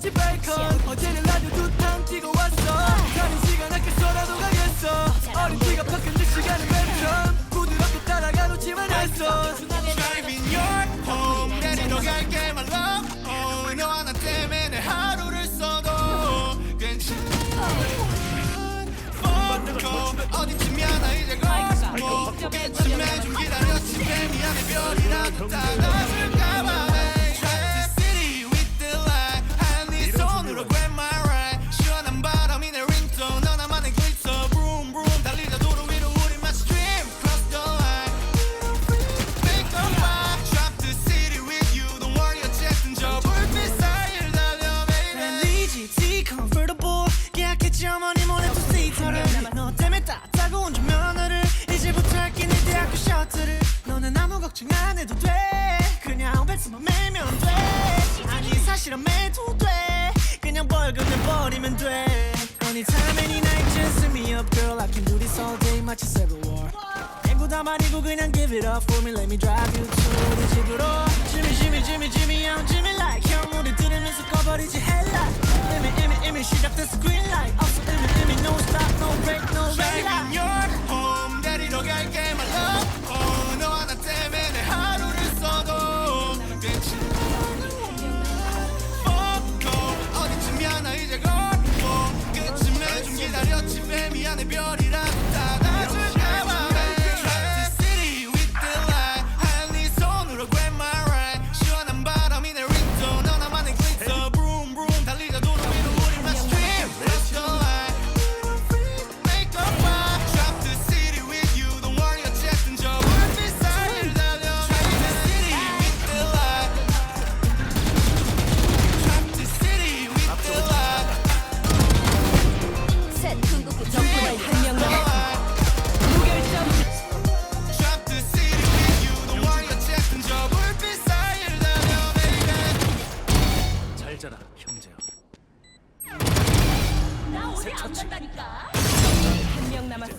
마치 베이컨 어제는 라디오 두탕 뛰고 왔어. 가는 시간 아껴서라도 가겠어. 어린 바꾼 듯 시간은 멈춰. 부드럽게 따라가 놓지만 않았어 Driving your home. 내리러 갈게 my love. Oh, 너 하나 때문에 내 하루를 써도 괜찮아. 어디쯤이야 나 이제 걸고. 깨쯤에 좀 기다렸지 미안해. 별이라도 따라 걱정 안 해도 돼 그냥 벨트만 매면 돼 아니 사실은 매도 돼 그냥 벌금 내버리면 돼 Anytime any night just hit me up girl I can do this all day 마치 Civil War 다 말이고 그냥 give it up for me let me drive you to 우리 집으로 기다 안 간다니까. 한 명 남았어